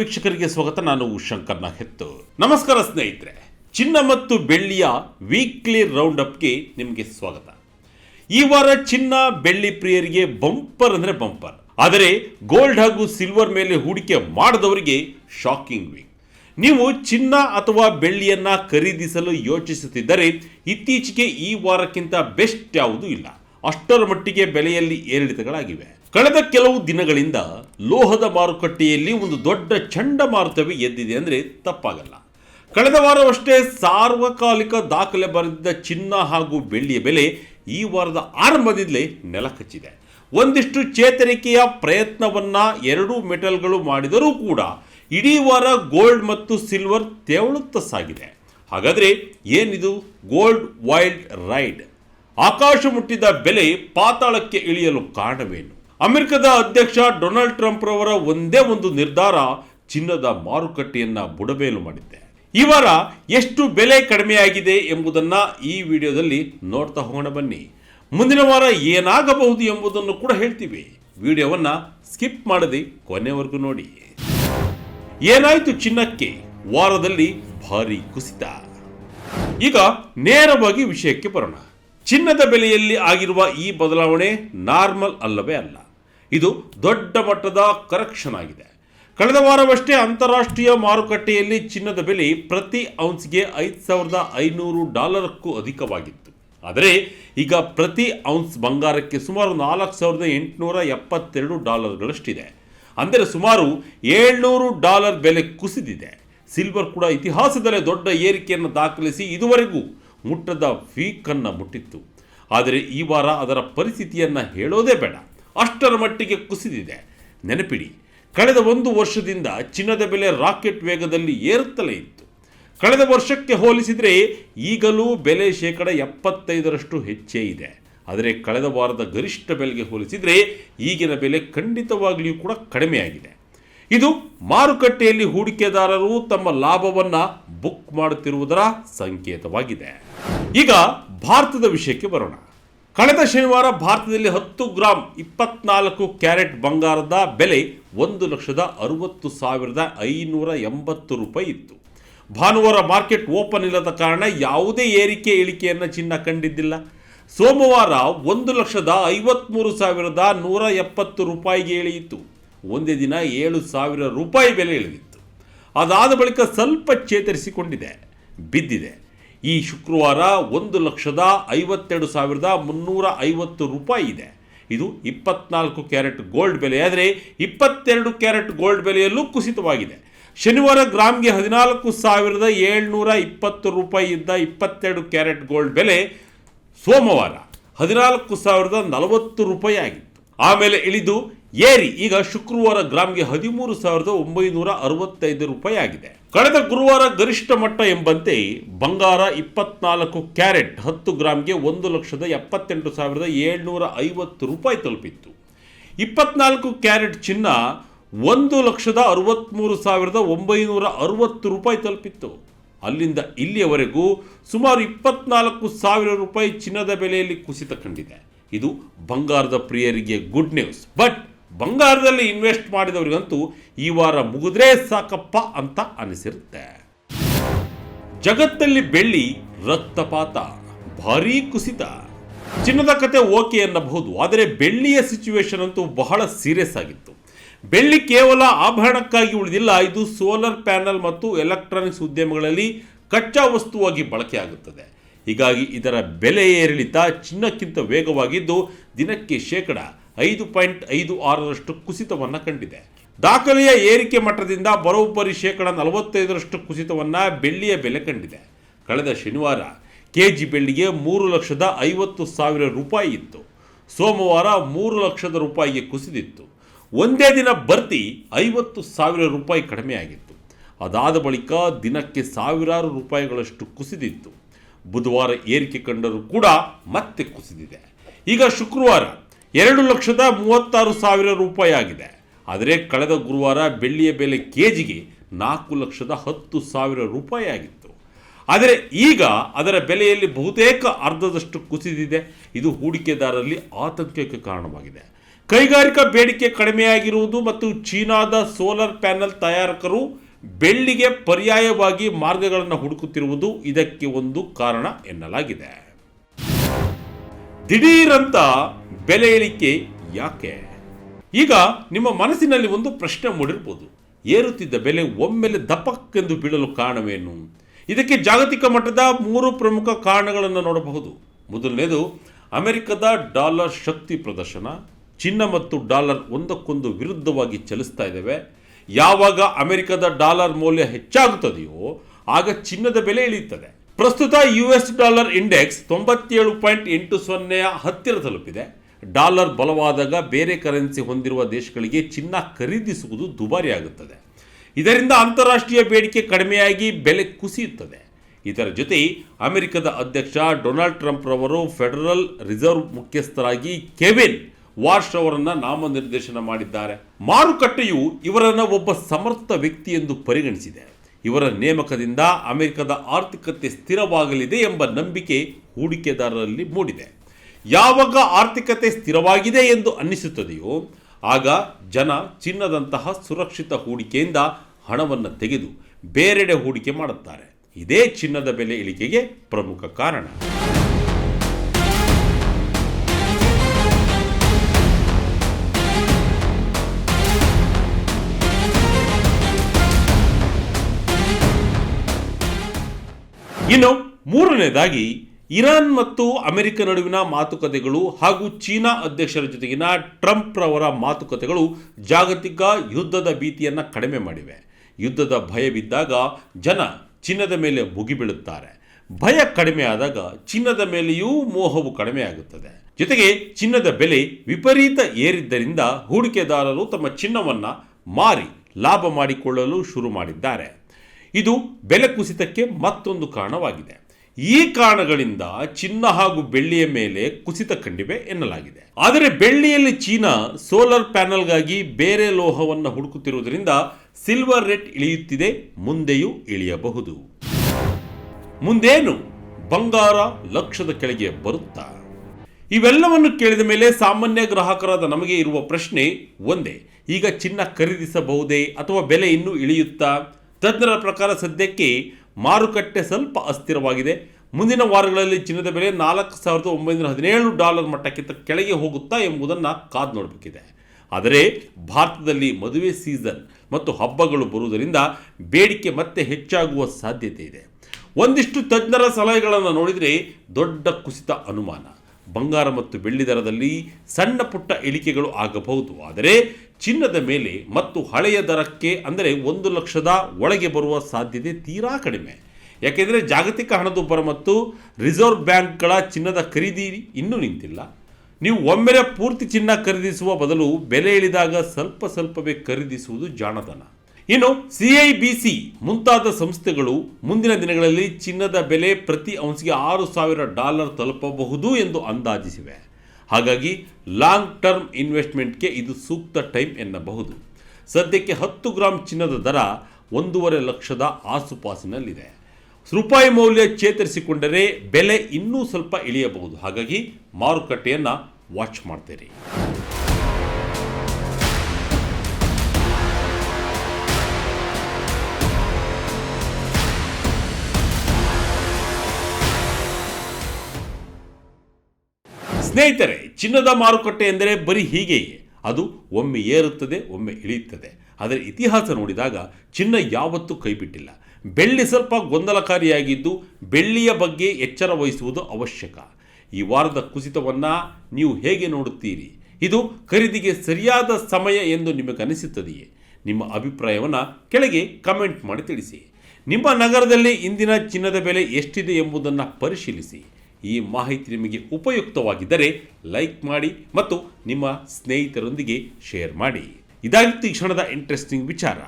ವೀಕ್ಷಕರಿಗೆ ಸ್ವಾಗತ, ನಾನು ಶಂಕರ್ನ ಹೆತ್ತು ನಮಸ್ಕಾರ ಸ್ನೇಹಿತರೆ, ಚಿನ್ನ ಮತ್ತು ಬೆಳ್ಳಿಯ ವೀಕ್ಲಿ ರೌಂಡ್ ಅಪ್ಗೆ ನಿಮಗೆ ಸ್ವಾಗತ. ಈ ವಾರ ಚಿನ್ನ, ಬೆಳ್ಳಿ ಪ್ರಿಯರಿಗೆ ಬಂಪರ್ ಅಂದ್ರೆ ಬಂಪರ್ ಆದರೆ ಗೋಲ್ಡ್ ಹಾಗೂ ಸಿಲ್ವರ್ ಮೇಲೆ ಹೂಡಿಕೆ ಮಾಡದವರಿಗೆ ಶಾಕಿಂಗ್ ವೀಕ್ ನೀವು ಚಿನ್ನ ಅಥವಾ ಬೆಳ್ಳಿಯನ್ನ ಖರೀದಿಸಲು ಯೋಚಿಸುತ್ತಿದ್ದರೆ ಇತ್ತೀಚೆಗೆ ಈ ವಾರಕ್ಕಿಂತ ಬೆಸ್ಟ್ ಯಾವುದೂ ಇಲ್ಲ. ಅಷ್ಟರ ಮಟ್ಟಿಗೆ ಬೆಲೆಯಲ್ಲಿ ಏರಿಳಿತಗಳಾಗಿವೆ. ಕಳೆದ ಕೆಲವು ದಿನಗಳಿಂದ ಲೋಹದ ಮಾರುಕಟ್ಟೆಯಲ್ಲಿ ಒಂದು ದೊಡ್ಡ ಚಂಡಮಾರುತವೇ ಎದ್ದಿದೆ ಅಂದರೆ ತಪ್ಪಾಗಲ್ಲ. ಕಳೆದ ವಾರವಷ್ಟೇ ಸಾರ್ವಕಾಲಿಕ ದಾಖಲೆ ಬರೆದಿದ್ದ ಚಿನ್ನ ಹಾಗೂ ಬೆಳ್ಳಿಯ ಬೆಲೆ ಈ ವಾರದ ಆರಂಭದಿಂದಲೇ ನೆಲಕಚ್ಚಿದೆ ಒಂದಿಷ್ಟು ಚೇತರಿಕೆಯ ಪ್ರಯತ್ನವನ್ನು ಎರಡೂ ಮೆಟಲ್ಗಳು ಮಾಡಿದರೂ ಕೂಡ ಇಡೀ ವಾರ ಗೋಲ್ಡ್ ಮತ್ತು ಸಿಲ್ವರ್ ತೆವಳುತ್ತ ಸಾಗಿದೆ. ಹಾಗಾದರೆ ಏನಿದು ಗೋಲ್ಡ್ ವೈಲ್ಡ್ ರೈಡ್? ಆಕಾಶ ಮುಟ್ಟಿದ ಬೆಲೆ ಪಾತಾಳಕ್ಕೆ ಇಳಿಯಲು ಕಾರಣವೇನು? ಅಮೆರಿಕದ ಅಧ್ಯಕ್ಷ ಡೊನಾಲ್ಡ್ ಟ್ರಂಪ್ ರವರ ಒಂದೇ ಒಂದು ನಿರ್ಧಾರ ಚಿನ್ನದ ಮಾರುಕಟ್ಟೆಯನ್ನ ಬುಡಬೇಲು ಮಾಡಿದ್ದೆ ಈ ವಾರ ಎಷ್ಟು ಬೆಲೆ ಕಡಿಮೆಯಾಗಿದೆ ಎಂಬುದನ್ನ ಈ ವಿಡಿಯೋದಲ್ಲಿ ನೋಡ್ತಾ ಹೋಗೋಣ ಬನ್ನಿ. ಮುಂದಿನ ವಾರ ಏನಾಗಬಹುದು ಎಂಬುದನ್ನು ಕೂಡ ಹೇಳ್ತೀವಿ. ವಿಡಿಯೋವನ್ನ ಸ್ಕಿಪ್ ಮಾಡದೆ ಕೊನೆವರೆಗೂ ನೋಡಿ. ಏನಾಯ್ತು ಚಿನ್ನಕ್ಕೆ? ವಾರದಲ್ಲಿ ಭಾರಿ ಕುಸಿತ. ಈಗ ನೇರವಾಗಿ ವಿಷಯಕ್ಕೆ ಬರೋಣ. ಚಿನ್ನದ ಬೆಲೆಯಲ್ಲಿ ಆಗಿರುವ ಈ ಬದಲಾವಣೆ ನಾರ್ಮಲ್ ಅಲ್ಲವೇ ಅಲ್ಲ. ಇದು ದೊಡ್ಡ ಮಟ್ಟದ ಕರೆಕ್ಷನ್ ಆಗಿದೆ. ಕಳೆದ ವಾರವಷ್ಟೇ ಅಂತಾರಾಷ್ಟ್ರೀಯ ಮಾರುಕಟ್ಟೆಯಲ್ಲಿ ಚಿನ್ನದ ಬೆಲೆ ಪ್ರತಿ ಔನ್ಸ್ಗೆ ಐದು ಸಾವಿರದ ಐನೂರು ಡಾಲರ್ಕ್ಕೂ ಅಧಿಕವಾಗಿತ್ತು. ಆದರೆ ಈಗ ಪ್ರತಿ ಔನ್ಸ್ ಬಂಗಾರಕ್ಕೆ ಸುಮಾರು ನಾಲ್ಕು ಸಾವಿರದ ಎಂಟುನೂರ ಎಪ್ಪತ್ತೆರಡು ಡಾಲರ್ಗಳಷ್ಟಿದೆ. ಅಂದರೆ ಸುಮಾರು ಏಳ್ನೂರು ಡಾಲರ್ ಬೆಲೆ ಕುಸಿದಿದೆ. ಸಿಲ್ವರ್ ಕೂಡ ಇತಿಹಾಸದಲ್ಲೇ ದೊಡ್ಡ ಏರಿಕೆಯನ್ನು ದಾಖಲಿಸಿ ಇದುವರೆಗೂ ಮುಟ್ಟದ ಫೀಕನ್ನು ಮುಟ್ಟಿತ್ತು. ಆದರೆ ಈ ವಾರ ಅದರ ಪರಿಸ್ಥಿತಿಯನ್ನು ಹೇಳೋದೇ ಬೇಡ. ಅಷ್ಟರ ಮಟ್ಟಿಗೆ ಕುಸಿದಿದೆ. ನೆನಪಿಡಿ, ಕಳೆದ ಒಂದು ವರ್ಷದಿಂದ ಚಿನ್ನದ ಬೆಲೆ ರಾಕೆಟ್ ವೇಗದಲ್ಲಿ ಏರುತ್ತಲೇ ಇತ್ತು. ಕಳೆದ ವರ್ಷಕ್ಕೆ ಹೋಲಿಸಿದರೆ ಈಗಲೂ ಬೆಲೆ ಶೇಕಡ ಎಪ್ಪತ್ತೈದರಷ್ಟು ಹೆಚ್ಚೇ ಇದೆ. ಆದರೆ ಕಳೆದ ವಾರದ ಗರಿಷ್ಠ ಬೆಲೆಗೆ ಹೋಲಿಸಿದರೆ ಈಗಿನ ಬೆಲೆ ಖಂಡಿತವಾಗಲಿಯೂ ಕೂಡ ಕಡಿಮೆಯಾಗಿದೆ. ಇದು ಮಾರುಕಟ್ಟೆಯಲ್ಲಿ ಹೂಡಿಕೆದಾರರು ತಮ್ಮ ಲಾಭವನ್ನು ಬುಕ್ ಮಾಡುತ್ತಿರುವುದರ ಸಂಕೇತವಾಗಿದೆ. ಈಗ ಭಾರತದ ವಿಷಯಕ್ಕೆ ಬರೋಣ. ಕಳೆದ ಶನಿವಾರ ಭಾರತದಲ್ಲಿ ಹತ್ತು ಗ್ರಾಂ ಇಪ್ಪತ್ನಾಲ್ಕು ಕ್ಯಾರೆಟ್ ಬಂಗಾರದ ಬೆಲೆ ಒಂದು ಲಕ್ಷದ ಅರವತ್ತು ಸಾವಿರದ ಐನೂರ ಎಂಬತ್ತು ರೂಪಾಯಿ ಇತ್ತು. ಭಾನುವಾರ ಮಾರ್ಕೆಟ್ ಓಪನ್ ಇಲ್ಲದ ಕಾರಣ ಯಾವುದೇ ಏರಿಕೆ ಇಳಿಕೆಯನ್ನು ಚಿನ್ನ ಕಂಡಿದ್ದಿಲ್ಲ. ಸೋಮವಾರ ಒಂದು ಲಕ್ಷದ ಐವತ್ಮೂರು ಸಾವಿರದ ನೂರ ಎಪ್ಪತ್ತು ರೂಪಾಯಿಗೆ ಇಳಿಯಿತು. ಒಂದೇ ದಿನ ಏಳು ಸಾವಿರ ರೂಪಾಯಿ ಬೆಲೆ ಇಳಿದಿತ್ತು. ಅದಾದ ಬಳಿಕ ಸ್ವಲ್ಪ ಚೇತರಿಸಿಕೊಂಡಿದೆ. ಬಿದ್ದಿದೆ. ಈ ಶುಕ್ರವಾರ ಒಂದು ಲಕ್ಷದ ಐವತ್ತೆರಡು ಸಾವಿರದ ಮುನ್ನೂರ ಐವತ್ತು ರೂಪಾಯಿ ಇದೆ. ಇದು ಇಪ್ಪತ್ನಾಲ್ಕು ಕ್ಯಾರೆಟ್ ಗೋಲ್ಡ್ ಬೆಲೆ. ಆದರೆ ಇಪ್ಪತ್ತೆರಡು ಕ್ಯಾರೆಟ್ ಗೋಲ್ಡ್ ಬೆಲೆಯಲ್ಲೂ ಕುಸಿತವಾಗಿದೆ. ಶನಿವಾರ ಗ್ರಾಮ್ಗೆ ಹದಿನಾಲ್ಕು ಸಾವಿರದ ಏಳ್ನೂರ ಇಪ್ಪತ್ತು ರೂಪಾಯಿ ಇದ್ದ ಇಪ್ಪತ್ತೆರಡು ಕ್ಯಾರೆಟ್ ಗೋಲ್ಡ್ ಬೆಲೆ ಸೋಮವಾರ ಹದಿನಾಲ್ಕು ಸಾವಿರದ ನಲವತ್ತು ರೂಪಾಯಿ ಆಗಿತ್ತು. ಆಮೇಲೆ ಇಳಿದು ಏರಿ, ಈಗ ಶುಕ್ರವಾರ ಗ್ರಾಮ್ಗೆ ಹದಿಮೂರು ಸಾವಿರದ ಒಂಬೈನೂರ ಅರವತ್ತೈದು ರೂಪಾಯಿ ಆಗಿದೆ. ಕಳೆದ ಗುರುವಾರ ಗರಿಷ್ಠ ಮಟ್ಟ ಎಂಬಂತೆ ಬಂಗಾರ ಇಪ್ಪತ್ನಾಲ್ಕು ಕ್ಯಾರೆಟ್ ಹತ್ತು ಗ್ರಾಮ್ಗೆ ಒಂದು ಲಕ್ಷದ ಎಪ್ಪತ್ತೆಂಟು ಸಾವಿರದ ಏಳ್ನೂರ ಐವತ್ತು ರೂಪಾಯಿ ತಲುಪಿತ್ತು. ಇಪ್ಪತ್ನಾಲ್ಕು ಕ್ಯಾರೆಟ್ ಚಿನ್ನ ಒಂದು ಲಕ್ಷದ ಅರವತ್ತ್ಮೂರು ಸಾವಿರದ ಒಂಬೈನೂರ ಅರವತ್ತು ರೂಪಾಯಿ ತಲುಪಿತ್ತು. ಅಲ್ಲಿಂದ ಇಲ್ಲಿಯವರೆಗೂ ಸುಮಾರು ಇಪ್ಪತ್ನಾಲ್ಕು ಸಾವಿರ ರೂಪಾಯಿ ಚಿನ್ನದ ಬೆಲೆಯಲ್ಲಿ ಕುಸಿತ ಕಂಡಿದೆ. ಇದು ಬಂಗಾರದ ಪ್ರಿಯರಿಗೆ ಗುಡ್ ನ್ಯೂಸ್. ಬಟ್ ಬಂಗಾರದಲ್ಲಿ ಇನ್ವೆಸ್ಟ್ ಮಾಡಿದವರಿಗಂತೂ ಈ ವಾರ ಮುಗಿದ್ರೆ ಸಾಕಪ್ಪ ಅಂತ ಅನಿಸಿರುತ್ತೆ. ಜಗತ್ತಲ್ಲಿ ಬೆಳ್ಳಿ, ರಕ್ತಪಾತ, ಭಾರೀ ಕುಸಿತ. ಚಿನ್ನದ ಕತೆ ಓಕೆ ಎನ್ನಬಹುದು ಆದರೆ ಬೆಳ್ಳಿಯ ಸಿಚುವೇಶನ್ ಅಂತೂ ಬಹಳ ಸೀರಿಯಸ್ ಆಗಿತ್ತು. ಬೆಳ್ಳಿ ಕೇವಲ ಆಭರಣಕ್ಕಾಗಿ ಉಳಿದಿಲ್ಲ, ಇದು ಸೋಲಾರ್ ಪ್ಯಾನಲ್ ಮತ್ತು ಎಲೆಕ್ಟ್ರಾನಿಕ್ಸ್ ಉದ್ಯಮಗಳಲ್ಲಿ ಕಚ್ಚಾ ವಸ್ತುವಾಗಿ ಬಳಕೆಯಾಗುತ್ತದೆ ಹೀಗಾಗಿ ಇದರ ಬೆಲೆ ಏರಿಳಿತ ಚಿನ್ನಕ್ಕಿಂತ ವೇಗವಾಗಿದ್ದು ದಿನಕ್ಕೆ ಶೇಕಡ ಐದು ಪಾಯಿಂಟ್ ಐದು ಆರರಷ್ಟು ಕುಸಿತವನ್ನು ಕಂಡಿದೆ. ದಾಖಲೆಯ ಏರಿಕೆ ಮಟ್ಟದಿಂದ ಬರೋಬ್ಬರಿ ಶೇಕಡ ನಲವತ್ತೈದರಷ್ಟು ಕುಸಿತವನ್ನು ಬೆಳ್ಳಿಯ ಬೆಲೆ ಕಂಡಿದೆ. ಕಳೆದ ಶನಿವಾರ ಕೆಜಿ ಬೆಳ್ಳಿಗೆ ಮೂರು ಲಕ್ಷದ ಐವತ್ತು ಸಾವಿರ ರೂಪಾಯಿ ಇತ್ತು. ಸೋಮವಾರ ಮೂರು ಲಕ್ಷದ ರೂಪಾಯಿಗೆ ಕುಸಿದಿತ್ತು. ಒಂದೇ ದಿನ ಭರ್ತಿ ಐವತ್ತು ಸಾವಿರ ರೂಪಾಯಿ ಕಡಿಮೆಯಾಗಿತ್ತು. ಅದಾದ ಬಳಿಕ ದಿನಕ್ಕೆ ಸಾವಿರಾರು ರೂಪಾಯಿಗಳಷ್ಟು ಕುಸಿದಿತ್ತು. ಬುಧವಾರ ಏರಿಕೆ ಕಂಡರೂ ಕೂಡ ಮತ್ತೆ ಕುಸಿದಿದೆ. ಈಗ ಶುಕ್ರವಾರ ಎರಡು ಲಕ್ಷದ ಮೂವತ್ತಾರು ಸಾವಿರ ರೂಪಾಯಿ ಆಗಿದೆ ಆದರೆ ಕಳೆದ ಗುರುವಾರ ಬೆಳ್ಳಿಯ ಬೆಲೆ ಕೆಜಿಗೆ ನಾಲ್ಕು ಲಕ್ಷದ ಹತ್ತು ಸಾವಿರ ರೂಪಾಯಿ ಆಗಿತ್ತು ಆದರೆ ಈಗ ಅದರ ಬೆಲೆಯಲ್ಲಿ ಬಹುತೇಕ ಅರ್ಧದಷ್ಟು ಕುಸಿದಿದೆ. ಇದು ಹೂಡಿಕೆದಾರರಲ್ಲಿ ಆತಂಕಕ್ಕೆ ಕಾರಣವಾಗಿದೆ. ಕೈಗಾರಿಕಾ ಬೇಡಿಕೆ ಕಡಿಮೆಯಾಗಿರುವುದು ಮತ್ತು ಚೀನಾದ ಸೋಲಾರ್ ಪ್ಯಾನೆಲ್ ತಯಾರಕರು ಬೆಳ್ಳಿಗೆ ಪರ್ಯಾಯವಾಗಿ ಮಾರ್ಗಗಳನ್ನು ಹುಡುಕುತ್ತಿರುವುದು ಇದಕ್ಕೆ ಒಂದು ಕಾರಣ ಎನ್ನಲಾಗಿದೆ. ದಿಢೀರಂತ ಬೆಲೆ ಇಳಿಕೆ ಯಾಕೆ? ಈಗ ನಿಮ್ಮ ಮನಸ್ಸಿನಲ್ಲಿ ಒಂದು ಪ್ರಶ್ನೆ ಮೂಡಿರ್ಬೋದು. ಏರುತ್ತಿದ್ದ ಬೆಲೆ ಒಮ್ಮೆಲೆ ದಪಕ್ಕೆಂದು ಬೀಳಲು ಕಾರಣವೇನು? ಇದಕ್ಕೆ ಜಾಗತಿಕ ಮಟ್ಟದ ಮೂರು ಪ್ರಮುಖ ಕಾರಣಗಳನ್ನು ನೋಡಬಹುದು. ಮೊದಲನೇದು, ಅಮೆರಿಕದ ಡಾಲರ್ ಶಕ್ತಿ ಪ್ರದರ್ಶನ. ಚಿನ್ನ ಮತ್ತು ಡಾಲರ್ ಒಂದಕ್ಕೊಂದು ವಿರುದ್ಧವಾಗಿ ಚಲಿಸ್ತಾ ಇದ್ದಾವೆ. ಯಾವಾಗ ಅಮೆರಿಕದ ಡಾಲರ್ ಮೌಲ್ಯ ಹೆಚ್ಚಾಗುತ್ತದೆಯೋ, ಆಗ ಚಿನ್ನದ ಬೆಲೆ ಇಳಿಯುತ್ತದೆ. ಪ್ರಸ್ತುತ ಯು ಎಸ್ ಡಾಲರ್ ಇಂಡೆಕ್ಸ್ ತೊಂಬತ್ತೇಳು ಪಾಯಿಂಟ್ ಎಂಟು ಸೊನ್ನೆಯ ಹತ್ತಿರ ತಲುಪಿದೆ. ಡಾಲರ್ ಬಲವಾದಾಗ ಬೇರೆ ಕರೆನ್ಸಿ ಹೊಂದಿರುವ ದೇಶಗಳಿಗೆ ಚಿನ್ನ ಖರೀದಿಸುವುದು ದುಬಾರಿಯಾಗುತ್ತದೆ. ಇದರಿಂದ ಅಂತಾರಾಷ್ಟ್ರೀಯ ಬೇಡಿಕೆ ಕಡಿಮೆಯಾಗಿ ಬೆಲೆ ಕುಸಿಯುತ್ತದೆ. ಇದರ ಜೊತೆ ಅಮೆರಿಕದ ಅಧ್ಯಕ್ಷ ಡೊನಾಲ್ಡ್ ಟ್ರಂಪ್ ರವರು ಫೆಡರಲ್ ರಿಸರ್ವ್ ಮುಖ್ಯಸ್ಥರಾಗಿ ಕೆವಿನ್ ವಾರ್ಷ್ ಅವರನ್ನು ನಾಮನಿರ್ದೇಶನ ಮಾಡಿದ್ದಾರೆ. ಮಾರುಕಟ್ಟೆಯು ಇವರನ್ನು ಒಬ್ಬ ಸಮರ್ಥ ವ್ಯಕ್ತಿ ಎಂದು ಪರಿಗಣಿಸಿದೆ. ಇವರ ನೇಮಕದಿಂದ ಅಮೆರಿಕದ ಆರ್ಥಿಕತೆ ಸ್ಥಿರವಾಗಲಿದೆ ಎಂಬ ನಂಬಿಕೆ ಹೂಡಿಕೆದಾರರಲ್ಲಿ ಮೂಡಿದೆ. ಯಾವಾಗ ಆರ್ಥಿಕತೆ ಸ್ಥಿರವಾಗಿದೆ ಎಂದು ಅನ್ನಿಸುತ್ತದೆಯೋ, ಆಗ ಜನ ಚಿನ್ನದಂತಹ ಸುರಕ್ಷಿತ ಹೂಡಿಕೆಯಿಂದ ಹಣವನ್ನು ತೆಗೆದು ಬೇರೆಡೆ ಹೂಡಿಕೆ ಮಾಡುತ್ತಾರೆ. ಇದೇ ಚಿನ್ನದ ಬೆಲೆ ಇಳಿಕೆಗೆ ಪ್ರಮುಖ ಕಾರಣ. ಇನ್ನು ಮೂರನೇದಾಗಿ ಇರಾನ್ ಮತ್ತು ಅಮೆರಿಕ ನಡುವಿನ ಮಾತುಕತೆಗಳು ಹಾಗೂ ಚೀನಾ ಅಧ್ಯಕ್ಷರ ಜೊತೆಗಿನ ಟ್ರಂಪ್ ರವರ ಮಾತುಕತೆಗಳು ಜಾಗತಿಕ ಯುದ್ಧದ ಭೀತಿಯನ್ನು ಕಡಿಮೆ ಮಾಡಿವೆ. ಯುದ್ಧದ ಭಯವಿದ್ದಾಗ ಜನ ಚಿನ್ನದ ಮೇಲೆ ಮುಗಿಬೀಳುತ್ತಾರೆ. ಭಯ ಕಡಿಮೆ ಆದಾಗ ಚಿನ್ನದ ಮೇಲೆಯೂ ಮೋಹವು ಕಡಿಮೆಯಾಗುತ್ತದೆ ಜೊತೆಗೆ ಚಿನ್ನದ ಬೆಲೆ ವಿಪರೀತ ಏರಿದ್ದರಿಂದ ಹೂಡಿಕೆದಾರರು ತಮ್ಮ ಚಿನ್ನವನ್ನು ಮಾರಿ ಲಾಭ ಮಾಡಿಕೊಳ್ಳಲು ಶುರು ಮಾಡಿದ್ದಾರೆ. ಇದು ಬೆಲೆ ಕುಸಿತಕ್ಕೆ ಮತ್ತೊಂದು ಕಾರಣವಾಗಿದೆ. ಈ ಕಾರಣಗಳಿಂದ ಚಿನ್ನ ಹಾಗೂ ಬೆಳ್ಳಿಯ ಮೇಲೆ ಕುಸಿತ ಕಂಡಿವೆ ಎನ್ನಲಾಗಿದೆ. ಆದರೆ ಬೆಳ್ಳಿಯಲ್ಲಿ ಚೀನಾ ಸೋಲಾರ್ ಪ್ಯಾನಲ್ಗಾಗಿ ಬೇರೆ ಲೋಹವನ್ನು ಹುಡುಕುತ್ತಿರುವುದರಿಂದ ಸಿಲ್ವರ್ ರೇಟ್ ಇಳಿಯುತ್ತಿದೆ, ಮುಂದೆಯೂ ಇಳಿಯಬಹುದು. ಮುಂದೇನು? ಬಂಗಾರ ಲಕ್ಷದ ಕೆಳಗೆ ಬರುತ್ತಾ? ಇವೆಲ್ಲವನ್ನು ಕೇಳಿದ ಮೇಲೆ ಸಾಮಾನ್ಯ ಗ್ರಾಹಕರಾದ ನಮಗೆ ಇರುವ ಪ್ರಶ್ನೆ ಒಂದೇ. ಈಗ ಚಿನ್ನ ಖರೀದಿಸಬಹುದೇ ಅಥವಾ ಬೆಲೆ ಇನ್ನೂ ಇಳಿಯುತ್ತಾ? ತಜ್ಞರ ಪ್ರಕಾರ ಸದ್ಯಕ್ಕೆ ಮಾರುಕಟ್ಟೆ ಸ್ವಲ್ಪ ಅಸ್ಥಿರವಾಗಿದೆ. ಮುಂದಿನ ವಾರಗಳಲ್ಲಿ ಚಿನ್ನದ ಬೆಲೆ ನಾಲ್ಕು ಸಾವಿರದ ಒಂಬೈನೂರ ಹದಿನೇಳು ಡಾಲರ್ ಮಟ್ಟಕ್ಕಿಂತ ಕೆಳಗೆ ಹೋಗುತ್ತಾ ಎಂಬುದನ್ನು ಕಾದು ನೋಡಬೇಕಿದೆ. ಆದರೆ ಭಾರತದಲ್ಲಿ ಮದುವೆ ಸೀಸನ್ ಮತ್ತು ಹಬ್ಬಗಳು ಬರುವುದರಿಂದ ಬೇಡಿಕೆ ಮತ್ತೆ ಹೆಚ್ಚಾಗುವ ಸಾಧ್ಯತೆ ಇದೆ. ಒಂದಿಷ್ಟು ತಜ್ಞರ ಸಲಹೆಗಳನ್ನು ನೋಡಿದರೆ ದೊಡ್ಡ ಕುಸಿತ ಅನುಮಾನ. ಬಂಗಾರ ಮತ್ತು ಬೆಳ್ಳಿ ದರದಲ್ಲಿ ಸಣ್ಣ ಪುಟ್ಟ ಇಳಿಕೆಗಳು ಆಗಬಹುದು. ಆದರೆ ಚಿನ್ನದ ಮೇಲೆ ಮತ್ತು ಹಳೆಯ ದರಕ್ಕೆ ಅಂದರೆ ಒಂದು ಲಕ್ಷದ ಒಳಗೆ ಬರುವ ಸಾಧ್ಯತೆ ತೀರಾ ಕಡಿಮೆ. ಯಾಕೆಂದರೆ ಜಾಗತಿಕ ಹಣದುಬ್ಬರ ಮತ್ತು ರಿಸರ್ವ್ ಬ್ಯಾಂಕ್ಗಳ ಚಿನ್ನದ ಖರೀದಿ ಇನ್ನೂ ನಿಂತಿಲ್ಲ. ನೀವು ಒಮ್ಮೆಲೆ ಪೂರ್ತಿ ಚಿನ್ನ ಖರೀದಿಸುವ ಬದಲು ಬೆಲೆ ಇಳಿದಾಗ ಸ್ವಲ್ಪ ಸ್ವಲ್ಪವೇ ಖರೀದಿಸುವುದು ಜಾಣತನ. ಇನ್ನು ಸಿಐಬಿಸಿ ಮುಂತಾದ ಸಂಸ್ಥೆಗಳು ಮುಂದಿನ ದಿನಗಳಲ್ಲಿ ಚಿನ್ನದ ಬೆಲೆ ಪ್ರತಿ ಔನ್ಸ್ಗೆ ಆರು ಸಾವಿರ ಡಾಲರ್ ತಲುಪಬಹುದು ಎಂದು ಅಂದಾಜಿಸಿವೆ. ಹಾಗಾಗಿ ಲಾಂಗ್ ಟರ್ಮ್ ಇನ್ವೆಸ್ಟ್ಮೆಂಟ್ಗೆ ಇದು ಸೂಕ್ತ ಟೈಮ್ ಎನ್ನಬಹುದು. ಸದ್ಯಕ್ಕೆ ಹತ್ತು ಗ್ರಾಮ್ ಚಿನ್ನದ ದರ ಒಂದೂವರೆ ಲಕ್ಷದ ಆಸುಪಾಸಿನಲ್ಲಿದೆ. ರೂಪಾಯಿ ಮೌಲ್ಯ ಚೇತರಿಸಿಕೊಂಡರೆ ಬೆಲೆ ಇನ್ನೂ ಸ್ವಲ್ಪ ಇಳಿಯಬಹುದು. ಹಾಗಾಗಿ ಮಾರುಕಟ್ಟೆಯನ್ನು ವಾಚ್ ಮಾಡ್ತೀರಿ. ಸ್ನೇಹಿತರೆ, ಚಿನ್ನದ ಮಾರುಕಟ್ಟೆ ಎಂದರೆ ಬರೀ ಹೀಗೆಯೇ. ಅದು ಒಮ್ಮೆ ಏರುತ್ತದೆ, ಒಮ್ಮೆ ಇಳಿಯುತ್ತದೆ. ಆದರೆ ಇತಿಹಾಸ ನೋಡಿದಾಗ ಚಿನ್ನ ಯಾವತ್ತೂ ಕೈಬಿಟ್ಟಿಲ್ಲ. ಬೆಳ್ಳಿ ಸ್ವಲ್ಪ ಗೊಂದಲಕಾರಿಯಾಗಿದ್ದು ಬೆಳ್ಳಿಯ ಬಗ್ಗೆ ಎಚ್ಚರ ವಹಿಸುವುದು ಅವಶ್ಯಕ. ಈ ವಾರದ ಕುಸಿತವನ್ನು ನೀವು ಹೇಗೆ ನೋಡುತ್ತೀರಿ? ಇದು ಖರೀದಿಗೆ ಸರಿಯಾದ ಸಮಯ ಎಂದು ನಿಮಗನಿಸುತ್ತದೆಯೇ? ನಿಮ್ಮ ಅಭಿಪ್ರಾಯವನ್ನು ಕೆಳಗೆ ಕಮೆಂಟ್ ಮಾಡಿ ತಿಳಿಸಿ. ನಿಮ್ಮ ನಗರದಲ್ಲಿ ಇಂದಿನ ಚಿನ್ನದ ಬೆಲೆ ಎಷ್ಟಿದೆ ಎಂಬುದನ್ನು ಪರಿಶೀಲಿಸಿ. ಈ ಮಾಹಿತಿ ನಿಮಗೆ ಉಪಯುಕ್ತವಾಗಿದ್ದರೆ ಲೈಕ್ ಮಾಡಿ ಮತ್ತು ನಿಮ್ಮ ಸ್ನೇಹಿತರೊಂದಿಗೆ ಶೇರ್ ಮಾಡಿ. ಇದಾಗಿತ್ತು ಈ ಕ್ಷಣದ ಇಂಟ್ರೆಸ್ಟಿಂಗ್ ವಿಚಾರ.